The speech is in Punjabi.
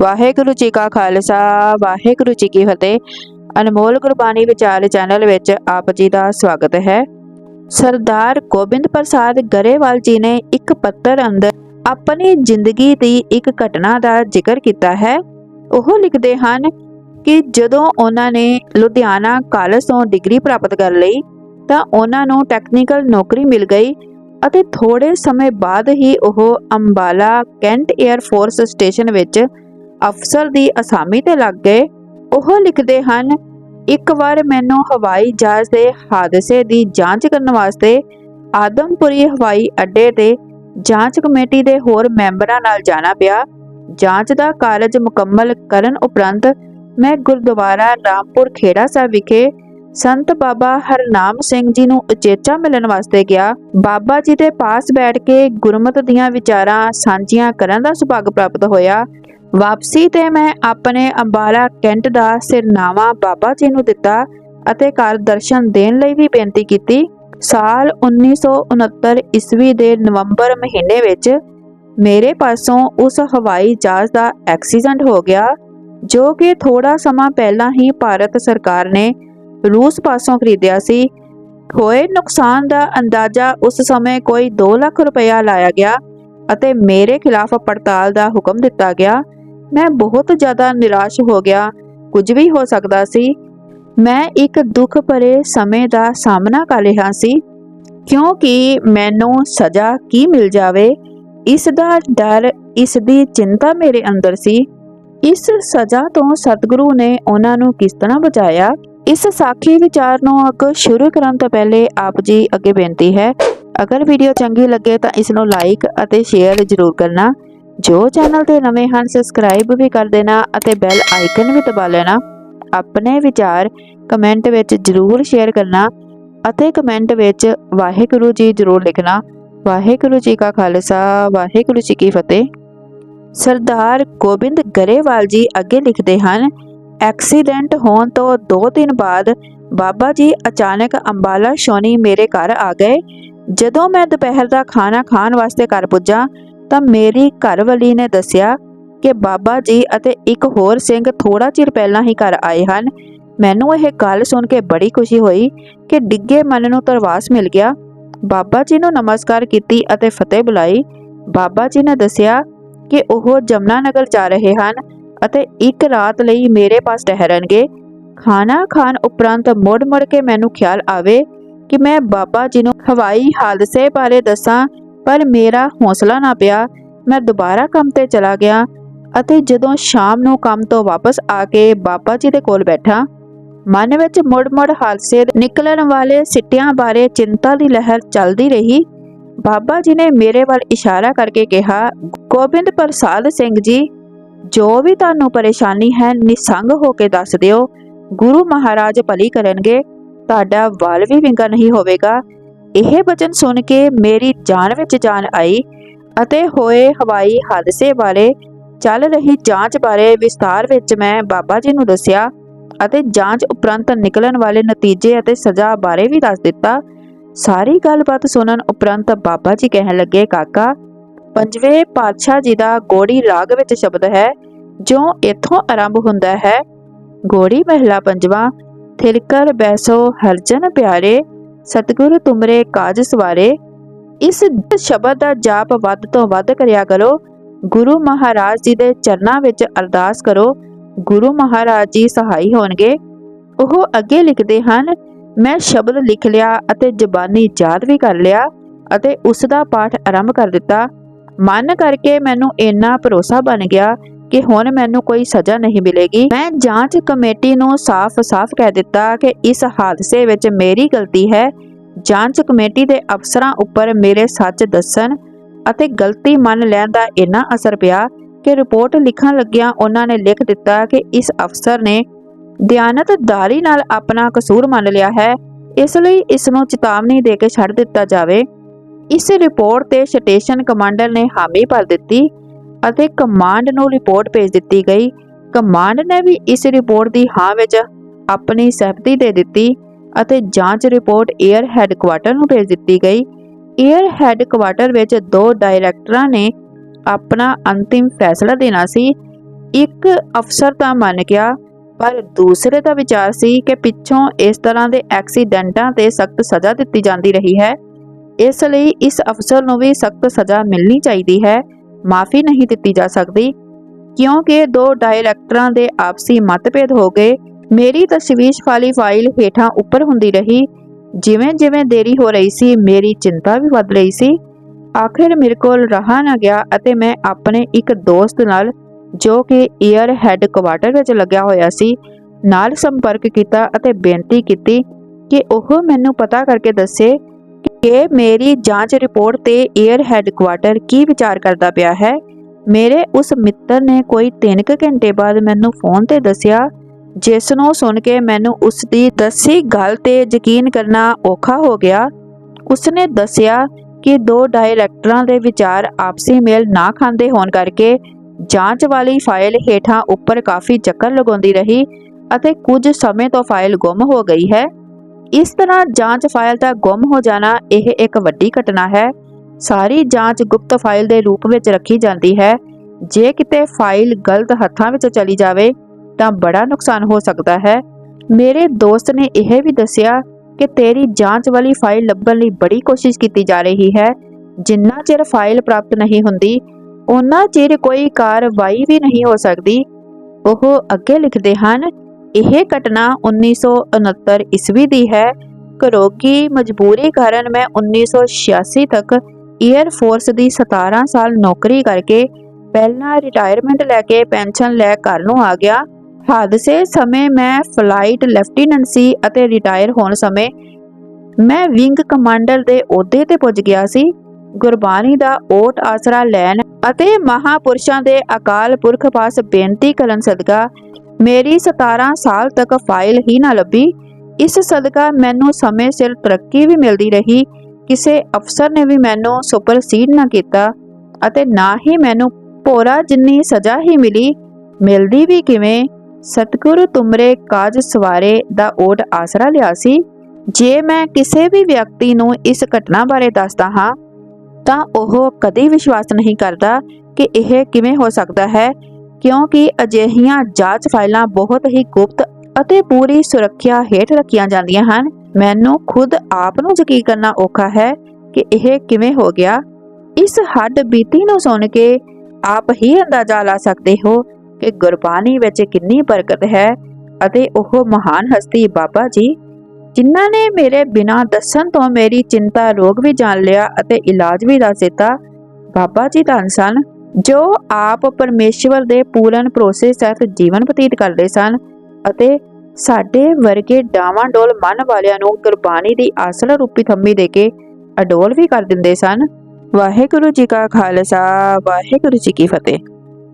ਵਾਹਿਗੁਰੂ ਜੀ ਕਾ ਖਾਲਸਾ, ਵਾਹਿਗੁਰੂ ਜੀ ਕੀ ਫਤਿਹ। ਅਨਮੋਲ ਗੁਰਬਾਣੀ ਵਿਚਾਰ ਚੈਨਲ ਵਿੱਚ ਆਪ ਜੀ ਦਾ ਸਵਾਗਤ ਹੈ। ਸਰਦਾਰ ਗੋਬਿੰਦ ਪ੍ਰਸਾਦ ਗਰੇਵਾਲ ਜੀ ਨੇ ਇੱਕ ਪੱਤਰ ਅੰਦਰ ਆਪਣੀ ਜ਼ਿੰਦਗੀ ਦੀ ਇੱਕ ਘਟਨਾ ਦਾ ਜ਼ਿਕਰ ਕੀਤਾ ਹੈ। ਉਹ ਲਿਖਦੇ ਹਨ ਕਿ ਜਦੋਂ ਉਹਨਾਂ ਨੇ ਲੁਧਿਆਣਾ ਕਾਲਜ ਤੋਂ ਡਿਗਰੀ ਪ੍ਰਾਪਤ ਕਰ ਲਈ, ਤਾਂ ਉਹਨਾਂ ਨੂੰ ਟੈਕਨੀਕਲ ਨੌਕਰੀ ਮਿਲ ਗਈ ਅਤੇ ਥੋੜੇ ਸਮੇਂ ਬਾਅਦ ਹੀ ਉਹ Ambala cantt air force station ਵਿੱਚ ਅਫਸਰ ਦੀ ਅਸਾਮੀ ਤੇ ਲੱਗ ਗਏ। ਉਹ ਲਿਖਦੇ ਹਨ, ਇੱਕ ਵਾਰ ਮੈਨੂੰ ਹਵਾਈ ਜਹਾਜ਼ ਦੇ ਹਾਦਸੇ ਦੀ ਜਾਂਚ ਕਰਨ ਵਾਸਤੇ ਆਦਮਪੁਰੀ ਹਵਾਈ ਅੱਡੇ ਤੇ ਜਾਂਚ ਕਮੇਟੀ ਦੇ ਹੋਰ ਮੈਂਬਰਾਂ ਨਾਲ ਜਾਣਾ ਪਿਆ। ਜਾਂਚ ਦਾ ਕਾਰਜ ਮੁਕੰਮਲ ਕਰਨ ਉਪਰੰਤ ਮੈਂ ਗੁਰਦੁਆਰਾ ਰਾਮਪੁਰ ਖੇੜਾ ਸਾਹਿਬ ਵਿਖੇ ਸੰਤ ਬਾਬਾ ਹਰਨਾਮ ਸਿੰਘ ਜੀ ਨੂੰ ਉਚੇਚਾ ਮਿਲਣ ਵਾਸਤੇ ਗਿਆ। ਬਾਬਾ ਜੀ ਦੇ ਪਾਸ ਬੈਠ ਕੇ ਗੁਰਮਤ ਦੀਆਂ ਵਿਚਾਰਾਂ ਸਾਂਝੀਆਂ ਕਰਨ ਦਾ ਸੁਭਾਗ ਪ੍ਰਾਪਤ ਹੋਇਆ। ਵਾਪਸੀ ਤੇ ਮੈਂ ਆਪਣੇ ਅੰਬਾਲਾ ਕੈਂਟ ਦਾ ਸਿਰਨਾਵਾ ਬਾਬਾ ਜੀ ਨੂੰ ਦਿੱਤਾ ਅਤੇ ਘਰ ਦਰਸ਼ਨ ਦੇਣ ਲਈ ਵੀ ਬੇਨਤੀ ਕੀਤੀ। ਸਾਲ 1969 ਈਸਵੀ ਦੇ ਨਵੰਬਰ ਮਹੀਨੇ ਵਿੱਚ ਮੇਰੇ ਪਾਸੋਂ ਉਸ ਹਵਾਈ ਜਹਾਜ਼ ਦਾ ਐਕਸੀਡੈਂਟ ਹੋ ਗਿਆ, ਜੋ ਕਿ ਥੋੜਾ ਸਮਾਂ ਪਹਿਲਾਂ ਹੀ ਭਾਰਤ ਸਰਕਾਰ ਨੇ ਰੂਸ ਪਾਸੋਂ ਖਰੀਦਿਆ ਸੀ। ਹੋਏ ਨੁਕਸਾਨ ਦਾ ਅੰਦਾਜ਼ਾ ਉਸ ਸਮੇਂ ਕੋਈ 2 ਲੱਖ ਰੁਪਇਆ ਲਾਇਆ ਗਿਆ ਅਤੇ ਮੇਰੇ ਖਿਲਾਫ ਪੜਤਾਲ ਦਾ ਹੁਕਮ ਦਿੱਤਾ ਗਿਆ, ਮੈਂ ਬਹੁਤ ਜ਼ਿਆਦਾ ਨਿਰਾਸ਼ ਹੋ ਗਿਆ। ਕੁਝ ਵੀ ਹੋ ਸਕਦਾ ਸੀ। ਮੈਂ ਇੱਕ ਦੁੱਖ ਭਰੇ ਸਮੇਂ ਦਾ ਸਾਹਮਣਾ ਕਰ ਰਿਹਾ ਸੀ। ਕਿਉਂਕਿ ਮੈਨੂੰ ਸਜ਼ਾ ਕੀ ਮਿਲ ਜਾਵੇ? ਇਸ ਦਾ ਡਰ ਇਸ ਦੀ ਚਿੰਤਾ ਮੇਰੇ ਅੰਦਰ ਸੀ। ਇਸ ਸਜ਼ਾ ਤੋਂ ਸਤਿਗੁਰੂ ਨੇ ਉਹਨਾਂ ਨੂੰ ਕਿਸ ਤਰ੍ਹਾਂ ਬਚਾਇਆ? ਇਸ ਸਾਖੀ ਵਿਚਾਰ ਨੂੰ ਅੱਗ ਸ਼ੁਰੂ ਕਰਨ ਤੋਂ ਪਹਿਲੇ ਆਪ ਜੀ ਅੱਗੇ ਬੇਨਤੀ ਹੈ ਅਗਰ ਵੀਡੀਓ ਚੰਗੀ ਲੱਗੇ ਤਾਂ ਇਸ ਨੂੰ ਲਾਈਕ ਅਤੇ ਸ਼ੇਅਰ ਜ਼ਰੂਰ ਕਰਨਾ। ਜੋ ਚੈਨਲ ਤੇ ਨਵੇਂ ਹਨ ਸਬਸਕ੍ਰਾਈਬ ਵੀ ਕਰ ਦੇਣਾ ਅਤੇ ਬੈਲ ਆਈਕਨ ਵੀ ਦਬਾ ਲੈਣਾ। ਆਪਣੇ ਵਿਚਾਰ ਕਮੈਂਟ ਵਿੱਚ ਜ਼ਰੂਰ ਸ਼ੇਅਰ ਕਰਨਾ ਅਤੇ ਕਮੈਂਟ ਵਿੱਚ ਵਾਹਿਗੁਰੂ ਜੀ ਜ਼ਰੂਰ ਲਿਖਣਾ। ਵਾਹਿਗੁਰੂ ਜੀ ਕਾ ਖਾਲਸਾ, ਵਾਹਿਗੁਰੂ ਜੀ ਕੀ ਫਤਿਹ। ਸਰਦਾਰ ਗੋਬਿੰਦ ਗਰੇਵਾਲ ਜੀ ਅੱਗੇ ਲਿਖਦੇ ਹਨ ਐਕਸੀਡੈਂਟ ਹੋਣ ਤੋਂ 2 ਦਿਨ ਬਾਅਦ ਬਾਬਾ ਜੀ ਅਚਾਨਕ ਅੰਬਾਲਾ ਸ਼ੋਨੀ ਮੇਰੇ ਘਰ ਆ ਗਏ। ਜਦੋਂ ਮੈਂ ਦੁਪਹਿਰ ਦਾ ਖਾਣਾ ਖਾਣ ਵਾਸਤੇ ਘਰ ਪੁੱਜਾ, ਤਾਂ ਮੇਰੀ ਘਰਵਾਲੀ ਨੇ ਦੱਸਿਆ ਕਿ ਬਾਬਾ ਜੀ ਅਤੇ ਇੱਕ ਹੋਰ ਸਿੰਘ ਥੋੜਾ ਚਿਰ ਪਹਿਲਾਂ ਹੀ ਘਰ ਆਏ ਹਨ। ਮੈਨੂੰ ਇਹ ਗੱਲ ਸੁਣ ਕੇ ਬੜੀ ਖੁਸ਼ੀ ਹੋਈ ਕਿ ਡਿੱਗੇ ਮਨ ਨੂੰ ਤਰਵਾਸ ਮਿਲ ਗਿਆ। ਬਾਬਾ ਜੀ ਨੂੰ ਨਮਸਕਾਰ ਕੀਤੀ ਅਤੇ ਫਤਿਹ ਬੁਲਾਈ। ਬਾਬਾ ਜੀ ਨੇ ਦੱਸਿਆ ਕਿ ਉਹ ਜਮਨਾ ਨਗਰ ਜਾ ਰਹੇ ਹਨ ਅਤੇ ਇੱਕ ਰਾਤ ਲਈ ਮੇਰੇ ਪਾਸ ਠਹਿਰਨਗੇ। ਖਾਣਾ ਖਾਣ ਉਪਰੰਤ ਮੁੜ-ਮੁੜ ਕੇ ਮੈਨੂੰ ਖਿਆਲ ਆਵੇ ਕਿ ਮੈਂ ਬਾਬਾ ਜੀ ਨੂੰ ਹਵਾਈ ਹਾਦਸੇ ਬਾਰੇ ਦੱਸਾਂ, ਪਰ ਮੇਰਾ ਹੌਸਲਾ ਨਾ ਪਿਆ। ਮੈਂ ਦੁਬਾਰਾ ਕੰਮ ਤੇ ਚਲਾ ਗਿਆ ਅਤੇ ਜਦੋਂ ਸ਼ਾਮ ਨੂੰ ਕੰਮ ਤੋਂ ਵਾਪਸ ਆ ਕੇ ਬਾਬਾ ਜੀ ਦੇ ਕੋਲ ਬੈਠਾ, ਮਨ ਵਿੱਚ ਮੁੜ-ਮੁੜ ਹਾਦਸੇ ਨਿਕਲਣ ਵਾਲੇ ਸਿੱਟਿਆਂ ਬਾਰੇ ਚਿੰਤਾ ਦੀ ਲਹਿਰ ਚੱਲਦੀ ਰਹੀ। ਬਾਬਾ ਜੀ ਨੇ ਮੇਰੇ ਵੱਲ ਇਸ਼ਾਰਾ ਕਰਕੇ ਕਿਹਾ, ਗੋਬਿੰਦ ਪ੍ਰਸਾਦ ਸਿੰਘ ਜੀ, ਜੋ ਵੀ ਤੁਹਾਨੂੰ ਪਰੇਸ਼ਾਨੀ ਹੈ, ਨਿਸੰਗ ਹੋ ਕੇ ਦੱਸ ਦਿਓ। ਗੁਰੂ ਮਹਾਰਾਜ ਭਲੀ ਕਰਨਗੇ। ਤੁਹਾਡਾ ਵਾਲ ਵੀ ਵਿੰਗਾ ਨਹੀਂ ਹੋਵੇਗਾ। ਇਹ ਬਚਨ ਸੁਣ ਕੇ ਮੇਰੀ ਜਾਨ ਵਿੱਚ ਜਾਨ ਆਈ ਅਤੇ ਹੋਏ ਹਵਾਈ ਹਾਦਸੇ ਬਾਰੇ ਚੱਲ ਰਹੀ ਜਾਂਚ ਬਾਰੇ ਵਿਸਤਾਰ ਵਿੱਚ ਮੈਂ ਬਾਬਾ ਜੀ ਨੂੰ ਦੱਸਿਆ ਅਤੇ ਜਾਂਚ ਉਪਰੰਤ ਨਿਕਲਣ ਵਾਲੇ ਨਤੀਜੇ ਅਤੇ ਸਜ਼ਾ ਬਾਰੇ ਵੀ ਦੱਸ ਦਿੱਤਾ। ਸਾਰੀ ਗੱਲਬਾਤ ਸੁਣਨ ਉਪਰੰਤ ਬਾਬਾ ਜੀ ਕਹਿਣ ਲੱਗੇ, ਕਾਕਾ, ਪੰਜਵੇਂ ਪਾਤਸ਼ਾਹ ਜੀ ਦਾ ਗੋੜੀ ਰਾਗ ਵਿੱਚ ਸ਼ਬਦ ਹੈ, ਜੋ ਇੱਥੋਂ ਆਰੰਭ ਹੁੰਦਾ ਹੈ। ਗੋੜੀ ਮਹਿਲਾ ਪੰਜਵਾਂ ਥਿਰਕਰ ਬੈਸੋ ਹਰਜਨ ਪਿਆਰੇ, ਸਤਿਗੁਰ ਤੁਮਰੇ ਕਾਜ ਸਵਾਰੇ। ਇਸ ਸ਼ਬਦ ਦਾ ਜਾਪ ਵੱਧ ਤੋਂ ਵੱਧ ਕਰਿਆ ਕਰੋ। ਗੁਰੂ ਮਹਾਰਾਜ ਜੀ ਦੇ ਚਰਨਾਂ ਵਿੱਚ ਅਰਦਾਸ ਕਰੋ। ਗੁਰੂ ਮਹਾਰਾਜ ਜੀ ਸਹਾਈ ਹੋਣਗੇ। ਉਹ ਅੱਗੇ ਲਿਖਦੇ ਹਨ, ਮੈਂ ਸ਼ਬਦ ਲਿਖ ਲਿਆ ਅਤੇ ਜ਼ਬਾਨੀ ਯਾਦ ਵੀ ਕਰ ਲਿਆ ਅਤੇ ਉਸ ਦਾ ਪਾਠ ਆਰੰਭ ਕਰ ਦਿੱਤਾ। ਮਨ ਕਰਕੇ ਮੈਨੂੰ ਇੰਨਾ ਭਰੋਸਾ ਬਣ ਗਿਆ ਕਿ ਹੁਣ ਮੈਨੂੰ ਕੋਈ ਸਜ਼ਾ ਨਹੀਂ ਮਿਲੇਗੀ। ਮੈਂ ਜਾਂਚ ਕਮੇਟੀ ਨੂੰ ਸਾਫ਼-ਸਾਫ਼ ਕਹਿ ਦਿੱਤਾ ਕਿ ਇਸ ਹਾਦਸੇ ਵਿੱਚ ਮੇਰੀ ਗਲਤੀ ਹੈ। ਜਾਂਚ ਕਮੇਟੀ ਦੇ ਅਫਸਰਾਂ ਉੱਪਰ ਮੇਰੇ ਸੱਚ ਦੱਸਣ ਅਤੇ ਗਲਤੀ ਮੰਨ ਲੈਣ ਦਾ ਇੰਨਾ ਅਸਰ ਪਿਆ ਕਿ ਰਿਪੋਰਟ ਲਿਖਣ ਲੱਗਿਆਂ ਉਹਨਾਂ ਨੇ ਲਿਖ ਦਿੱਤਾ ਕਿ ਇਸ ਅਫਸਰ ਨੇ ਦਿਆਨਤਦਾਰੀ ਨਾਲ ਆਪਣਾ ਕਸੂਰ ਮੰਨ ਲਿਆ ਹੈ। ਇਸ ਲਈ ਇਸ ਨੂੰ ਚੇਤਾਵਨੀ ਦੇ ਕੇ ਛੱਡ ਦਿੱਤਾ ਜਾਵੇ। ਇਸ ਰਿਪੋਰਟ ਤੇ ਸਟੇਸ਼ਨ ਕਮਾਂਡਰ ਨੇ ਹਾਮੀ ਭਰ ਦਿੱਤੀ ਅਤੇ ਕਮਾਂਡ ਨੂੰ ਰਿਪੋਰਟ ਭੇਜ ਦਿੱਤੀ ਗਈ। ਕਮਾਂਡ ਨੇ ਵੀ ਇਸ ਰਿਪੋਰਟ ਦੀ ਹਾਂ ਵਿੱਚ ਆਪਣੀ ਸਹਿਮਤੀ ਦੇ ਦਿੱਤੀ ਅਤੇ ਜਾਂਚ ਰਿਪੋਰਟ 에ਅਰ ਹੈੱਡਕੁਆਟਰ ਨੂੰ ਭੇਜ ਦਿੱਤੀ ਗਈ। 에ਅਰ ਹੈੱਡਕੁਆਟਰ ਵਿੱਚ ਦੋ ਡਾਇਰੈਕਟਰਾਂ ਨੇ ਆਪਣਾ ਅੰਤਿਮ ਫੈਸਲਾ ਦੇਣਾ ਸੀ। ਇੱਕ ਅਫਸਰ ਤਾਂ ਮੰਨ ਗਿਆ, ਪਰ ਦੂਸਰੇ ਦਾ ਵਿਚਾਰ ਸੀ ਕਿ ਪਿੱਛੋਂ ਇਸ ਤਰ੍ਹਾਂ ਦੇ ਐਕਸੀਡੈਂਟਾਂ ਤੇ ਸਖਤ ਸਜ਼ਾ ਦਿੱਤੀ ਜਾਂਦੀ ਰਹੀ ਹੈ। ਇਸ ਲਈ ਇਸ ਅਫਸਰ ਨੂੰ ਵੀ ਸਖਤ ਸਜ਼ਾ ਮਿਲਣੀ ਚਾਹੀਦੀ ਹੈ। ਮਾਫੀ ਨਹੀਂ ਦਿੱਤੀ ਜਾ ਸਕਦੀ, ਕਿਉਂਕਿ ਦੋ ਡਾਇਰੈਕਟਰਾਂ ਦੇ ਆਪਸੀ ਮਤਭੇਦ ਹੋ ਗਏ, ਮੇਰੀ ਤਸ਼ਵੀਸ਼ ਵਾਲੀ ਫਾਈਲ ਹੇਠਾਂ ਉੱਪਰ ਹੁੰਦੀ ਰਹੀ, ਜਿਵੇਂ ਜਿਵੇਂ ਦੇਰੀ ਹੋ ਰਹੀ ਸੀ, ਮੇਰੀ ਚਿੰਤਾ ਵੀ ਵੱਧ ਰਹੀ ਸੀ। ਆਖਿਰ ਮੇਰੇ ਕੋਲ ਰਹਾ ਨਾ ਗਿਆ ਅਤੇ ਮੈਂ ਆਪਣੇ ਇੱਕ ਦੋਸਤ ਨਾਲ, ਜੋ ਕਿ 에ਅਰ ਹੈੱਡਕੁਆਟਰ ਵਿੱਚ ਲੱਗਿਆ ਹੋਇਆ ਸੀ, ਨਾਲ ਸੰਪਰਕ ਕੀਤਾ ਅਤੇ ਬੇਨਤੀ ਕੀਤੀ ਕਿ ਉਹ ਮੈਨੂੰ ਪਤਾ ਕਰਕੇ ਦੱਸੇ ਕਿ ਮੇਰੀ ਜਾਂਚ ਰਿਪੋਰਟ ਤੇ 에ਅਰ ਹੈੱਡਕੁਆਟਰ ਕੀ ਵਿਚਾਰ ਕਰਦਾ ਪਿਆ ਹੈ? ਮੇਰੇ ਉਸ ਮਿੱਤਰ ਨੇ ਕੋਈ 3 ਘੰਟੇ ਬਾਅਦ ਮੈਨੂੰ ਫੋਨ ਤੇ ਦੱਸਿਆ ਜਿਸ ਨੂੰ ਸੁਣ ਕੇ ਮੈਨੂੰ ਉਸ ਦੀ ਦੱਸੀ ਗੱਲ ਤੇ ਯਕੀਨ ਕਰਨਾ ਔਖਾ ਹੋ ਗਿਆ। ਉਸਨੇ ਦੱਸਿਆ ਕਿ ਦੋ ਡਾਇਰੈਕਟਰਾਂ ਦੇ ਵਿਚਾਰ ਆਪਸੀ ਮੇਲ ਨਾ ਖਾਂਦੇ ਹੋਣ ਕਰਕੇ ਜਾਂਚ ਵਾਲੀ ਫਾਈਲ ਹੇਠਾਂ ਉੱਪਰ ਕਾਫੀ ਚੱਕਰ ਲਗਾਉਂਦੀ ਰਹੀ ਅਤੇ ਕੁਝ ਸਮੇਂ ਤੋਂ ਫਾਈਲ ਗੁੰਮ ਹੋ ਗਈ ਹੈ। ਇਸ ਤਰ੍ਹਾਂ ਜਾਂਚ ਫਾਈਲ ਦਾ ਗੁੰਮ ਹੋ ਜਾਣਾ ਇਹ ਇੱਕ ਵੱਡੀ ਘਟਨਾ ਹੈ। ਸਾਰੀ ਜਾਂਚ ਗੁਪਤ ਫਾਈਲ ਦੇ ਰੂਪ ਵਿੱਚ ਰੱਖੀ ਜਾਂਦੀ ਹੈ। ਜੇ ਕਿਤੇ ਫਾਈਲ ਗਲਤ ਹੱਥਾਂ ਵਿੱਚ ਚਲੀ ਜਾਵੇ, ਤਾਂ ਬੜਾ ਨੁਕਸਾਨ ਹੋ ਸਕਦਾ ਹੈ। ਮੇਰੇ ਦੋਸਤ ਨੇ ਇਹ ਵੀ ਦੱਸਿਆ ਕਿ ਤੇਰੀ ਜਾਂਚ ਵਾਲੀ ਫਾਈਲ ਲੱਭਣ ਲਈ ਬੜੀ ਕੋਸ਼ਿਸ਼ ਕੀਤੀ ਜਾ ਰਹੀ ਹੈ। ਜਿੰਨਾ ਚਿਰ ਫਾਈਲ ਪ੍ਰਾਪਤ ਨਹੀਂ ਹੁੰਦੀ ਉਹਨਾਂ ਚਿਰ ਕੋਈ ਕਾਰਵਾਈ ਵੀ ਨਹੀਂ ਹੋ ਸਕਦੀ। ਉਹ ਅੱਗੇ ਲਿਖਦੇ ਹਨ ਇਹ ਘਟਨਾ 1969 ਈਸਵੀ ਦੀ ਹੈ। ਘਰੋਗੀ ਮਜਬੂਰੀ ਕਾਰਨ ਮੈਂ 1986 ਤੱਕ 에ਅਰ ਫੋਰਸ ਦੀ 17 ਸਾਲ ਨੌਕਰੀ ਕਰਕੇ ਪਹਿਲਾਂ ਰਿਟਾਇਰਮੈਂਟ ਲੈ ਕੇ ਪੈਨਸ਼ਨ ਲੈ ਘਰ ਨੂੰ ਆ ਗਿਆ। ਹਾਦਸੇ ਸਮੇਂ ਮੈਂ ਫਲਾਈਟ ਲੈਫਟੀਨੈਂਟ ਸੀ ਅਤੇ ਰਿਟਾਇਰ ਹੋਣ ਸਮੇਂ ਮੈਂ ਵਿੰਗ ਕਮਾਂਡਰ ਦੇ ਅਹੁਦੇ ਤੇ ਪੁੱਜ ਗਿਆ ਸੀ। ਗੁਰਬਾਣੀ ਦਾ ਓਟ ਆਸਰਾ ਲੈਣ ਅਤੇ ਮਹਾਪੁਰਸ਼ਾਂ ਦੇ ਅਕਾਲ ਪੁਰਖ ਪਾਸ ਬੇਨਤੀ ਕਰਨ ਸਦਕਾ ਮੇਰੀ 17 ਸਾਲ ਤੱਕ ਫਾਈਲ ਹੀ ਨਾ ਲੱਭੀ। ਇਸ ਸਦਕਾ ਮੈਨੂੰ ਸਮੇਂ ਸਿਰ ਤਰੱਕੀ ਵੀ ਮਿਲਦੀ ਰਹੀ। ਕਿਸੇ ਅਫਸਰ ਨੇ ਵੀ ਮੈਨੂੰ ਸੁਪਰਸੀਡ ਨਾ ਕੀਤਾ ਅਤੇ ਨਾ ਹੀ ਮੈਨੂੰ ਭੋਰਾ ਜਿੰਨੀ ਸਜ਼ਾ ਹੀ ਮਿਲੀ। ਮਿਲਦੀ ਵੀ ਕਿਵੇਂ? ਸਤਿਗੁਰ ਤੁਮਰੇ ਕਾਜ ਸਵਾਰੇ ਦਾ ਓਟ ਆਸਰਾ ਲਿਆ ਸੀ। ਜੇ ਮੈਂ ਕਿਸੇ ਵੀ ਵਿਅਕਤੀ ਨੂੰ ਇਸ ਘਟਨਾ ਬਾਰੇ ਦੱਸਦਾ ਹਾਂ, ਤਾਂ ਉਹ ਕਦੇ ਵਿਸ਼ਵਾਸ ਨਹੀਂ ਕਰਦਾ ਕਿ ਇਹ ਕਿਵੇਂ ਹੋ ਸਕਦਾ ਹੈ। ਕਿਉਂਕਿ ਅਜਿਹੀਆਂ ਜਾਂਚ ਫਾਈਲਾਂ ਬਹੁਤ ਹੀ ਗੁਪਤ ਅਤੇ ਪੂਰੀ ਸੁਰੱਖਿਆ ਹੇਠ ਰੱਖੀਆਂ ਜਾਂਦੀਆਂ ਹਨ। ਮੈਨੂੰ ਖੁਦ ਆਪ ਨੂੰ ਯਕੀਨ ਕਰਨਾ ਔਖਾ ਹੈ ਕਿ ਇਹ ਕਿਵੇਂ ਹੋ ਗਿਆ। ਇਸ ਹੱਡ ਬੀਤੀ ਨੂੰ ਸੁਣ ਕੇ ਆਪ ਹੀ ਅੰਦਾਜ਼ਾ ਲਾ ਸਕਦੇ ਹੋ ਕਿ ਗੁਰਬਾਣੀ ਵਿੱਚ ਕਿੰਨੀ ਬਰਕਤ ਹੈ ਅਤੇ ਉਹ ਮਹਾਨ ਹਸਤੀ ਬਾਬਾ ਜੀ, ਜਿਨ੍ਹਾਂ ਨੇ ਮੇਰੇ ਬਿਨਾਂ ਦੱਸਣ ਤੋਂ ਮੇਰੀ ਚਿੰਤਾ ਰੋਗ ਵੀ ਜਾਣ ਲਿਆ ਅਤੇ ਇਲਾਜ ਵੀ ਦੱਸ ਦਿੱਤਾ, ਬਾਬਾ ਜੀ ਧੰਨ ਸਨ। ਜੋ ਆਪ ਪਰਮੇਸ਼ਵਰ ਦੇ ਪੂਰਨ ਭਰੋਸੇ ਸਹਿਤ ਜੀਵਨ ਬਤੀਤ ਕਰਦੇ ਸਨ ਅਤੇ ਸਾਡੇ ਵਰਗੇ ਡਾਵਾਂਡੋਲ ਮਨ ਵਾਲਿਆਂ ਨੂੰ ਗੁਰਬਾਣੀ ਦੀ ਆਸਰਾ ਰੂਪੀ ਥੰਮੀ ਦੇ ਕੇ ਅਡੋਲ ਵੀ ਕਰ ਦਿੰਦੇ ਸਨ। ਵਾਹਿਗੁਰੂ ਜੀ ਕਾ ਖਾਲਸਾ, ਵਾਹਿਗੁਰੂ ਜੀ ਕੀ ਫਤਿਹ।